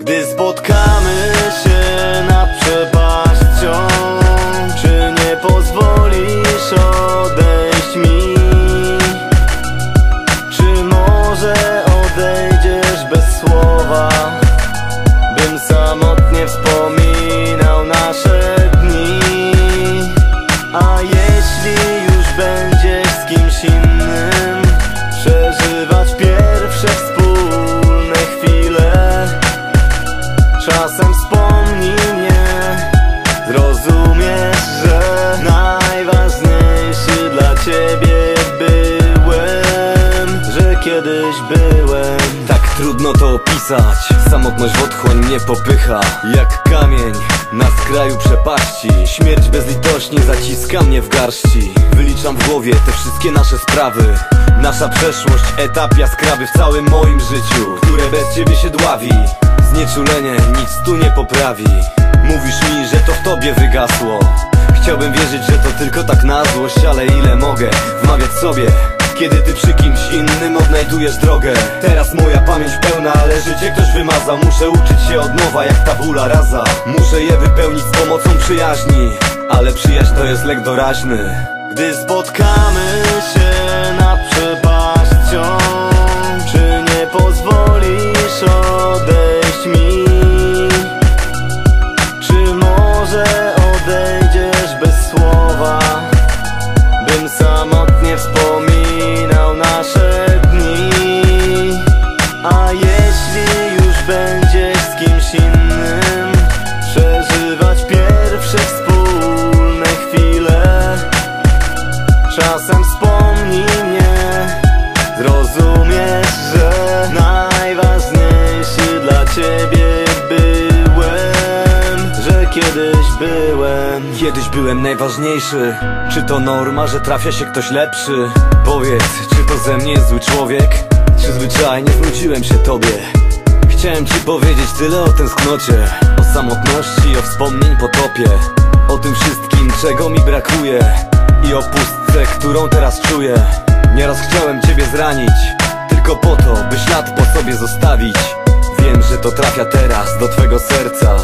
Gdy spotkamy Czasem wspomnij mnie. Zrozumiesz, że najważniejszy dla ciebie byłem Że kiedyś byłem. Tak trudno to opisać. Samotność w otchłań mnie popycha Jak kamień na skraju przepaści. Śmierć bezlitośnie zaciska mnie w garści. Wyliczam w głowie te wszystkie nasze sprawy. Nasza przeszłość, etap jaskrawy w całym moim życiu Które bez ciebie się dławi Znieczulenie nic tu nie poprawi. Mówisz mi, że to w tobie wygasło. Chciałbym wierzyć, że to tylko tak na złość Ale ile mogę wmawiać sobie? Kiedy ty przy kimś innym odnajdujesz drogę? Teraz moja pamięć pełna, ale życie ktoś wymazał Muszę uczyć się od nowa jak tabula rasa Muszę je wypełnić z pomocą przyjaźni. Ale przyjaźń to jest lek doraźny. Gdy spotkamy się Czasem wspomnij mnie. Zrozumiesz, że najważniejszy dla ciebie byłem. Że kiedyś byłem. Kiedyś byłem najważniejszy. Czy to norma, że trafia się ktoś lepszy? Powiedz, czy to ze mnie jest zły człowiek? Czy zwyczajnie znudziłem się tobie? Chciałem ci powiedzieć tyle o tęsknocie. O samotności, o wspomnień potopie. O tym wszystkim, czego mi brakuje I o pustce, którą teraz czuję. Nieraz chciałem ciebie zranić Tylko po to, by ślad po sobie zostawić. Wiem, że to trafia teraz do twego serca